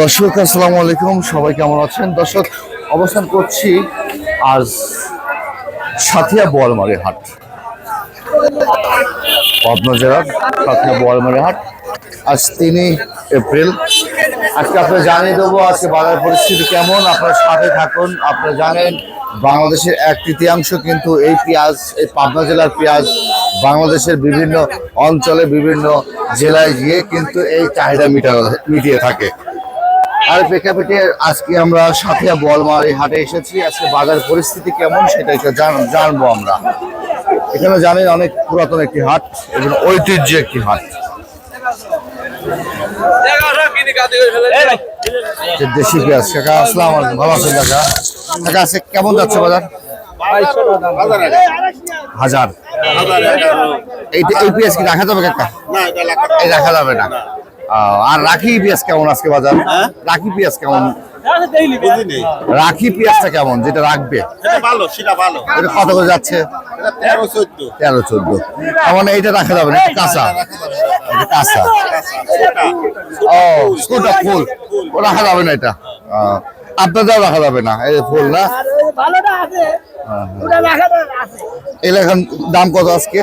দর্শক, আসসালামু আলাইকুম। সবাই কেমন আছেন? দর্শক, অবস্থান করছি আজ সাথিয়া বোয়ালমারি হাট। পাবনা জেলার সাথিয়া বোয়ালমারি হাট। আজ তিনই এপ্রিল। আজকে আপনারা জানিয়ে দেবো আজকে বাজার পরিস্থিতি কেমন। আপনারা সাথে থাকুন। আপনারা জানেন, বাংলাদেশের এক তৃতীয়াংশ কিন্তু এই পেঁয়াজ, এই পাবনা জেলার পেঁয়াজ বাংলাদেশের বিভিন্ন অঞ্চলে বিভিন্ন জেলায় গিয়ে কিন্তু এই চাহিদা মিটানো মিটিয়ে থাকে। আর প্রেক্ষাপটে আজকে আমরা সাথিয়া বলমারি হাটে এসেছি। আজকে বাজার পরিস্থিতি কেমন সেটা একটু জান- জানব আমরা। এখানে জানেন অনেক পুরাতন একটি হাট, এবং ঐতিহ্য একটি হাট। দেশি পেঁয়াজ। আলাইকুম। ভালো আছেন কাকা, আজকে কেমন যাচ্ছে বাজার? হাজার। এই এই পেঁয়াজ কি রাখা যাবে কাকা? এই রাখা যাবে না। আর রাখি পেঁয়াজ কেমন আজকে বাজার? রাখি পেঁয়াজ কেমন? রাখি পেঁয়াজটা কেমন যেটা রাখবে? সেটা ভালো সেটা ভালো। এটা কত করে যাচ্ছে? তেরো চোদ্দ। চোদ্দ। আমার এইটা রাখা যাবে না কাঁচা? এটা কাঁচা। ও স্কুলটা ফুল। ও রাখা যাবে না এটা? আহ, আপনাদেরও রাখা যাবে না এই ফুল না? ভালোটা আছে ওটা রাখাটা আছে। এখন দাম কত আজকে?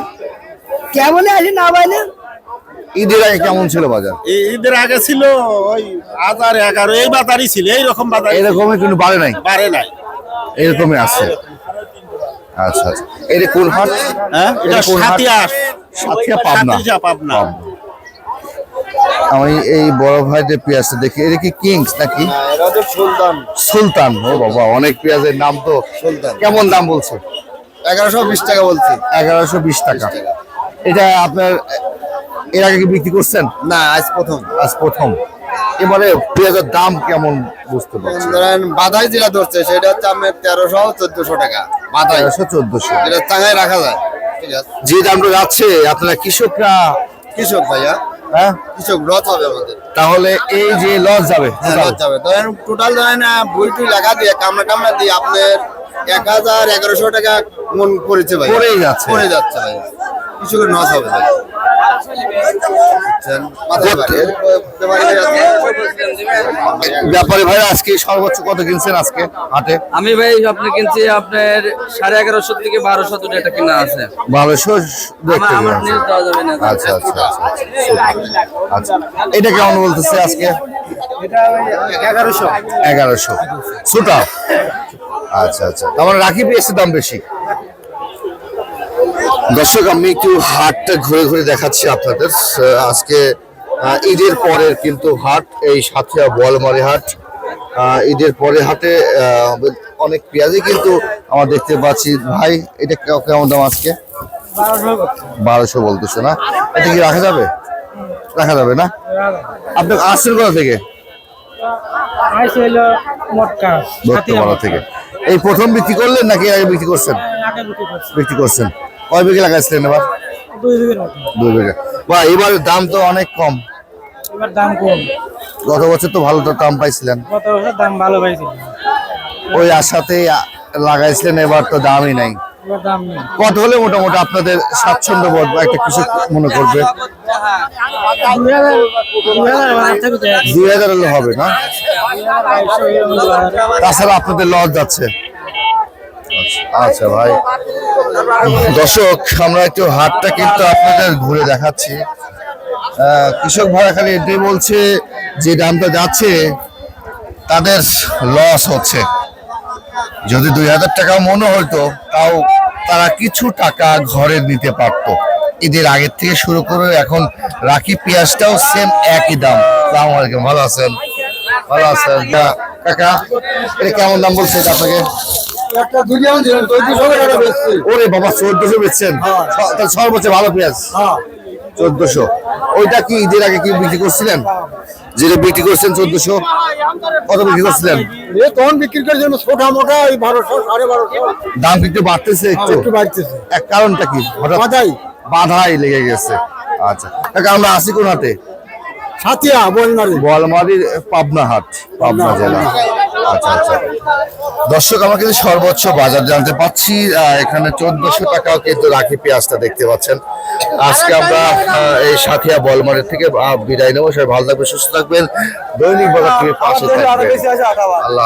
কেমন আছে না পাইলে ঈদের আগে কেমন ছিল বাজার? এই ঈদের আগে ছিল ওই হাজার এগারো এই বাজারই ছিল এইরকম বাজার এরকমই কিন্তু বাড়ে নাই? বাড়ে নাই। এরকমই আছে। আচ্ছা আচ্ছা। এটা কোন হাট? হ্যাঁ এটা কোন হাট? সাতিয়া সাথিয়া পাবনা। পাবনা। আমি এই বড় ভাইদের পেঁয়াজটা দেখি এটা কি কিংস নাকি? সুলতান। সুলতান ও বাবা অনেক পেঁয়াজের নাম তো সুলতান। কেমন দাম বলছে? এগারোশো বিশ টাকা বলছি। এগারোশো বিশ টাকা। এটা আপনার এর আগে কি বিক্রি করছেন? না আজ প্রথম। আজ প্রথম। এবারে পেঁয়াজের দাম কেমন বুঝতে পারছি ধরেন বাধাই যেটা ধরছে সেটা হচ্ছে আপনার তেরোশো চোদ্দশো টাকা। বাধাই। তেরোশো চোদ্দশো। এটা চাঙায় রাখা যায়। ঠিক আছে। যে দামটা যাচ্ছে আপনারা কৃষকরা কৃষক ভাইয়া। হ্যাঁ? কৃষক লস হবে আমাদের। তাহলে এই যে লস যাবে হ্যাঁ লস যাবে। ধরেন টোটাল ধরেন বই টুই লাগা দিয়ে কামড়া কামড়া দিয়ে আপনার এক হাজার এগারোশো টাকা মন পড়েছে ভাই। পড়ে যাচ্ছে। পড়ে যাচ্ছে ভাই। কৃষকের লস হবে ভাই। বুঝছেন? ব্যাপারে ভাই আজকে সর্বোচ্চ কত কিনছেন আজকে হাটে? আমি ভাই আপনি কিনছি আপনার সাড়ে এগারোশো থেকে বারোশো দুটো একটা কিনা আছে। বারোশো না। আচ্ছা আচ্ছা আচ্ছা আচ্ছা এটা কেমন বলতেছে আজকে? এগারোশো। এগারোশো। সুটা আচ্ছা আচ্ছা। তার মানে রাখি পেয়েছে দাম বেশি। দর্শক আমি একটু হাটটা ঘুরে ঘুরে দেখাচ্ছি আপনাদের। আজকে ঈদের পরের কিন্তু হাট এই সাথিয়া বোয়ালমারি হাট। ঈদের পরে হাটে অনেক পেঁয়াজই কিন্তু আমরা দেখতে পাচ্ছি। ভাই এটা কেমন দাম আজকে? বারোশো বলতেছে না? এটা কি রাখা যাবে? রাখা যাবে না? আপনি আসছেন কোথা থেকে? থেকে। এই প্রথম বিক্রি করলেন নাকি আগে বিক্রি করছেন? বিক্রি করছেন। কয় বিঘে লাগাইছিলেন এবার? দুই বিঘে। বা এবার দাম তো অনেক কম। এবার দাম কম। গত বছর তো ভালো দাম পাইছিলেন। গত বছর দাম ভালো পাইছিল ওই আশাতে লাগাইছিলেন এবার তো দামই নাই। কত হলে মোটামুটি আপনাদের স্বাচ্ছন্দ্য বোধ বা একটা কৃষক মনে করবে? দুই হাজার হলে হবে না। তাছাড়া আপনাদের লস যাচ্ছে। আচ্ছা, ভাই। দর্শক আমরা একটু হাটটা কিন্তু আপনাদের ঘুরে দেখাচ্ছি। কৃষক ভাড়া খালি এটাই বলছে যে দামটা যাচ্ছে তাদের লস হচ্ছে। যদি দুই হাজার টাকা মনে হতো তাও তারা কিছু টাকা ঘরে নিতে পারতো। ঈদের আগের থেকে শুরু করে এখন রাখি পেঁয়াজটাও সেম একই দাম। সালাম আলাইকুম ভালো আছেন? ভালো আছেন। কাকা এটা কেমন দাম বলছে আপনাকে? ওরে বাবা চোদ্দশো বেচছেন? সর্বোচ্চ ভালো পেঁয়াজ। চোদ্দশো। ওইটা কি ঈদের আগে কি বিক্রি করছিলেন? যেটা বিক্রি করছেন চোদ্দশো কত বিক্রি করছিলেন? তখন বিক্রি করার জন্য ছোটা মোটা ওই বারোশো সাড়ে বারোশো। দাম একটু বাড়তেছে একটু? একটু বাড়তেছে। এক কারণটা কি? বাধাই। বাধাই লেগে গেছে। আচ্ছা আমরা আসি কোন হাটে? সাতিয়া বলনারি। বোয়ালমারির পাবনা হাট পাবনা জেলা। আচ্ছা আচ্ছা। দর্শক আমরা কিন্তু সর্বোচ্চ বাজার জানতে পাচ্ছি আহ, এখানে চোদ্দশো টাকাও কিন্তু রাখি পেঁয়াজটা দেখতে পাচ্ছেন। আজকে আমরা এই সাথিয়া বলমারের থেকে বিদায় নেব। সবাই ভালো থাকবেন সুস্থ থাকবেন। দৈনিক বাজার থেকে পাশে থাকবেন। আল্লাহ